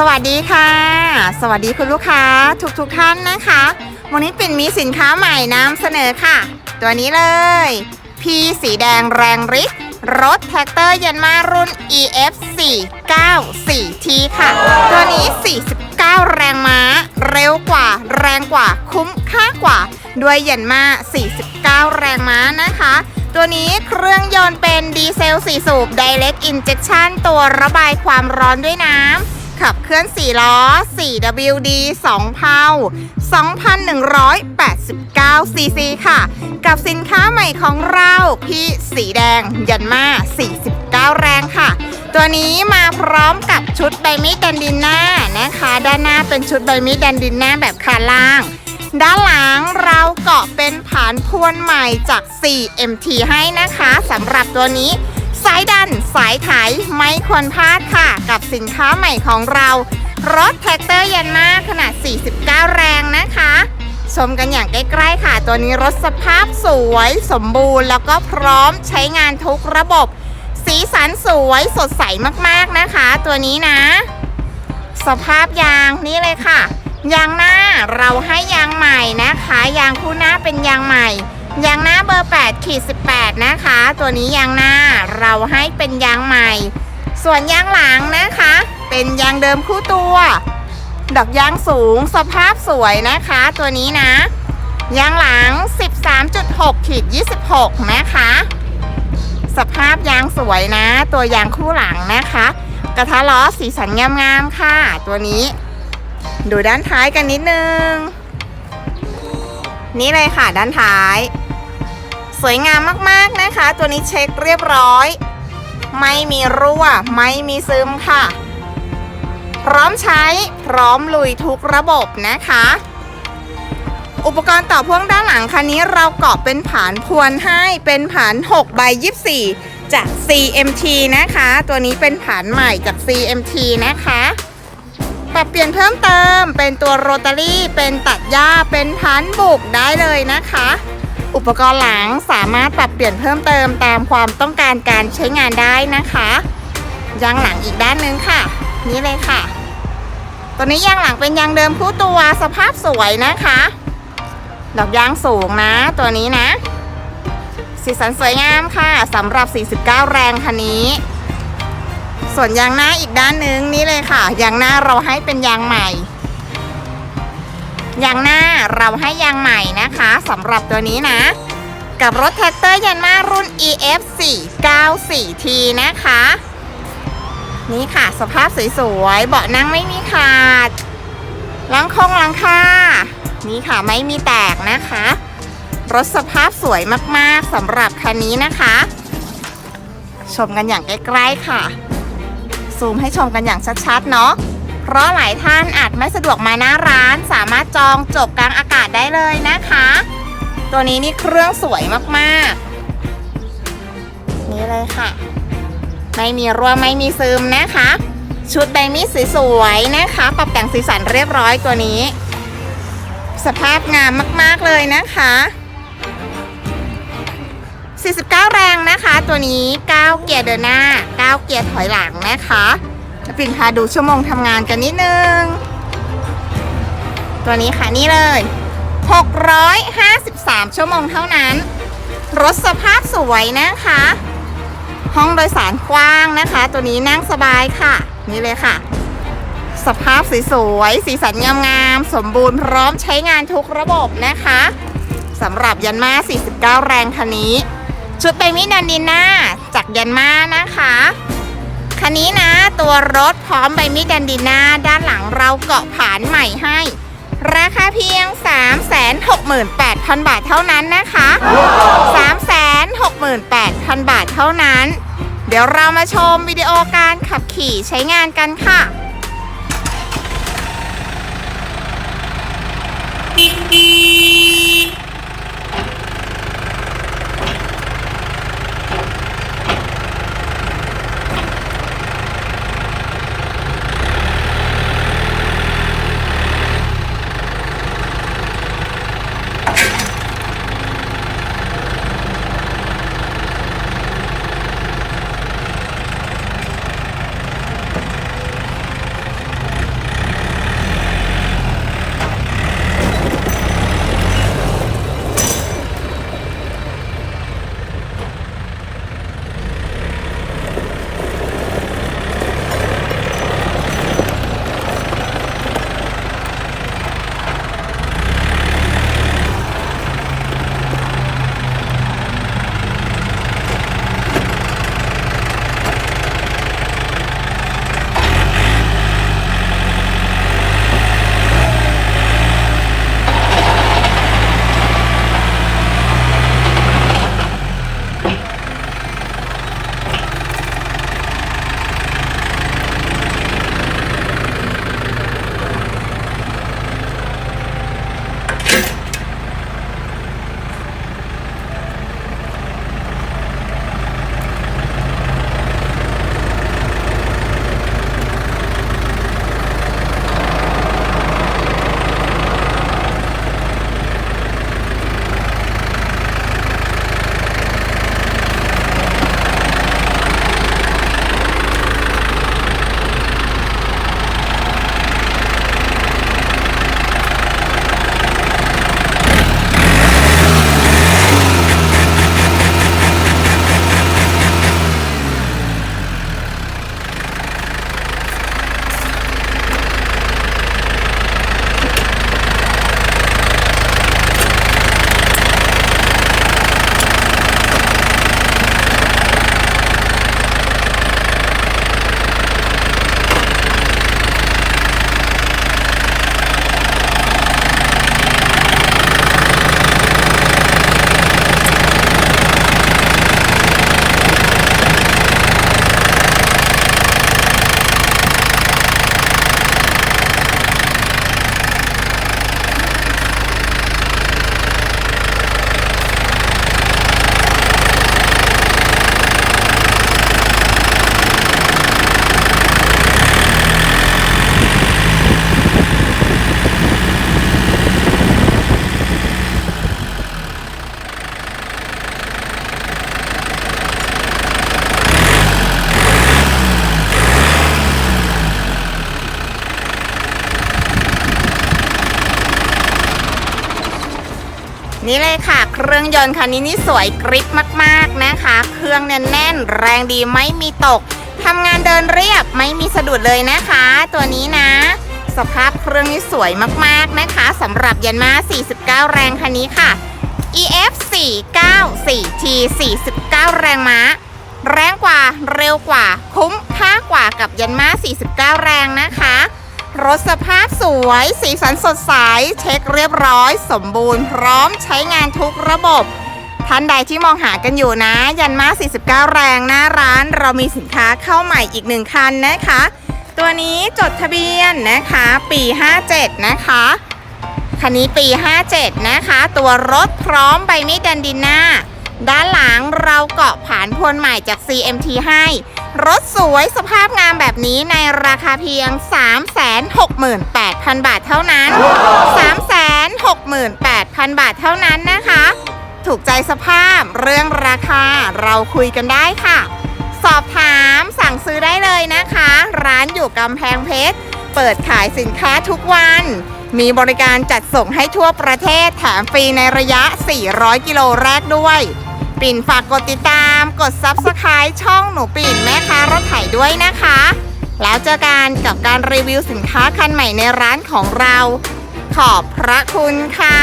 สวัสดีค่ะ สวัสดีคุณลูกค้าทุกๆทท่านนะคะ วันนี้ปิ่นมีสินค้าใหม่นำเสนอค่ะ ตัวนี้เลย พีสีแดงแรงฤทธิ์รถแท็กเตอร์ยันมารุ่น EF 4 9 4 T ค่ะ ตัวนี้ 49 แรงม้า เร็วกว่า แรงกว่า คุ้มค่ากว่า ด้วยยันมา 49 แรงม้านะคะ ตัวนี้เครื่องยนต์เป็นดีเซล 4 สูบ Direct Injection ตัวระบายความร้อนด้วยน้ำ ขับเคลื่อน 4 ล้อ 4WD 2เพา2,189ซีซีค่ะ กับสินค้าใหม่ของเราพี่สีแดง ยันมา 49 แรงค่ะ ตัวนี้มาพร้อมกับชุดใบมีดแดนดินหน้านะคะ ด้านหน้าเป็นชุดใบมีดแดนดินหน้าแบบคาล่าง ด้านหลังเราเกาะเป็นผานพวนใหม่จาก 4MT ให้นะคะสำหรับตัวนี้ สายดัน สายไถไม่ควรพลาดค่ะ กับสินค้าใหม่ของเรา รถแท็กเตอร์ยันมาขนาด 49 แรงนะคะ ชมกันอย่างใกล้ๆค่ะ ตัวนี้รถสภาพสวย สมบูรณ์ แล้วก็พร้อมใช้งานทุกระบบ สีสันสวยสดใสมากๆนะคะ ตัวนี้นะ สภาพยางนี่เลยค่ะ ยางหน้าเราให้ยางใหม่นะคะ ยางคู่หน้าเป็นยางใหม่ ยางหน้าเบอร์8ขีด18 นะคะ ตัวนี้ยางหน้าเราให้เป็นยางใหม่ ส่วนยางหลังนะคะ เป็นยางเดิมคู่ตัว ดอกยางสูงสภาพสวยนะคะ ตัวนี้นะ ยางหลัง 13.6ขีด26 นะคะ สภาพยางสวยนะ ตัวยางคู่หลังนะคะ กระทะล้อสีสันงามๆค่ะ ตัวนี้ ดูด้านท้ายกันนิดนึงนี่เลยค่ะด้านท้าย สวยงามมากๆนะคะ ตัวนี้เช็คเรียบร้อย ไม่มีรั่ว ไม่มีซึมค่ะ พร้อมใช้พร้อมลุยทุกระบบนะคะ อุปกรณ์ต่อพ่วงด้านหลังคันนี้เราเกาะเป็นผานพวนให้เป็นผาน6ใบ24 จาก CMT นะคะ ตัวนี้เป็นผานใหม่จาก CMT นะคะปรับเปลี่ยนเพิ่มเติมเป็นตัวโรตารี่ เป็นตัดหญ้า เป็นพันบุกได้เลยนะคะ อุปกรณ์หลังสามารถปรับเปลี่ยนเพิ่มเติมตามความต้องการการใช้งานได้นะคะยางหลังอีกด้านนึงค่ะ นี่เลยค่ะ ตัวนี้ยางหลังเป็นยางเดิมคู่ตัวสภาพสวยนะคะดอกยางสูงนะ ตัวนี้นะ สีสันสวยงามค่ะสำหรับ 49 แรงคันนี้ ส่วนยางหน้าอีกด้านนึงนี่เลยค่ะยางหน้าเราให้เป็นยางใหม่ ยางหน้าเราให้ยางใหม่นะคะสำหรับตัวนี้นะ กับรถแท็กเตอร์ยันมารุ่น EF 494T นะคะ นี่ค่ะสภาพสวยๆ เบาะนั่งไม่มีขาดลังคงลังค่านี่ค่ะไม่มีแตกนะคะ รถสภาพสวยมากๆสำหรับคันนี้นะคะ ชมกันอย่างใกล้ๆค่ะ ซูมให้ชมกันอย่างชัดๆ เนาะ เพราะหลายท่านอาจไม่สะดวกมาหน้าร้าน สามารถจองจบกลางอากาศได้เลยนะคะ ตัวนี้นี่เครื่องสวยมากๆ นี่เลยค่ะ ไม่มีรั่วไม่มีซึมนะคะ ชุดใบมีดสวยๆนะคะ ปรับแต่งสีสันเรียบร้อยตัวนี้ สภาพงามมากๆเลยนะคะ49 แรงนะคะ ตัวนี้ 9 เกียร์เดินหน้า 9 เกียร์ถอยหลังนะคะจะ ปิ่นพาดูชั่วโมงทำงานกันนิดนึง ตัวนี้ค่ะนี่เลย 653 ชั่วโมงเท่านั้น รถสภาพสวยนะคะ ห้องโดยสารกว้างนะคะ ตัวนี้นั่งสบายค่ะ นี่เลยค่ะ สภาพสวยๆสีสันงามๆสมบูรณ์พร้อมใช้งานทุกระบบนะคะสำหรับยันมา49 แรงคันนี้ ชุดไปมิดันดินหน้าจากยันมานะคะ คันนี้นะ ตัวรถพร้อมใบมีดแดนดิน่าด้านหลังเราเกาะผานใหม่ให้ ราคาเพียง 368,000 บาทเท่านั้นนะคะ 368,000 บาทเท่านั้น เดี๋ยวเรามาชมวิดีโอการขับขี่ใช้งานกันค่ะติ๊ก นี่เลยค่ะ เครื่องยนต์คันนี้นี่สวยกริปมากๆนะคะ เครื่องแน่นแรงดีไม่มีตกทำงานเดินเรียบไม่มีสะดุดเลยนะคะ ตัวนี้นะ สภาพเครื่องนี่สวยมากๆนะคะสำหรับยันมา 49 แรงคันนี้ค่ะ EF 494 T 49 แรงม้า แรงกว่าเร็วกว่า คุ้มค่ากว่ากับยันมา 49 แรงนะคะ รถสภาพสวย สีสันสดใส เช็คเรียบร้อย สมบูรณ์พร้อมใช้งานทุกระบบ ท่านใดที่มองหากันอยู่นะ ยันมา49 แรงหน้าร้าน เรามีสินค้าเข้าใหม่อีกหนึ่งคันนะคะ ตัวนี้จดทะเบียนนะคะ ปี 57 นะคะคันนี้ปี 57 นะคะ ตัวรถพร้อมใบมีดดันดินหน้า ด้านหลังเราเกาะผานพวนใหม่จาก CMT ให้ รถสวยสภาพงามแบบนี้ในราคาเพียง 368,000 บาทเท่านั้น 368,000 บาทเท่านั้นนะคะ ถูกใจสภาพเรื่องราคาเราคุยกันได้ค่ะ สอบถามสั่งซื้อได้เลยนะคะ ร้านอยู่กำแพงเพชร เปิดขายสินค้าทุกวันมีบริการจัดส่งให้ทั่วประเทศแถมฟรีในระยะ 400 กิโลแรกด้วย ปิ่นฝากกดติดตาม กด Subscribe ช่องหนูปิ่นแม่ค้ารถไถด้วยนะคะ แล้วเจอกันกับการรีวิวสินค้าคันใหม่ในร้านของเรา ขอบพระคุณค่ะ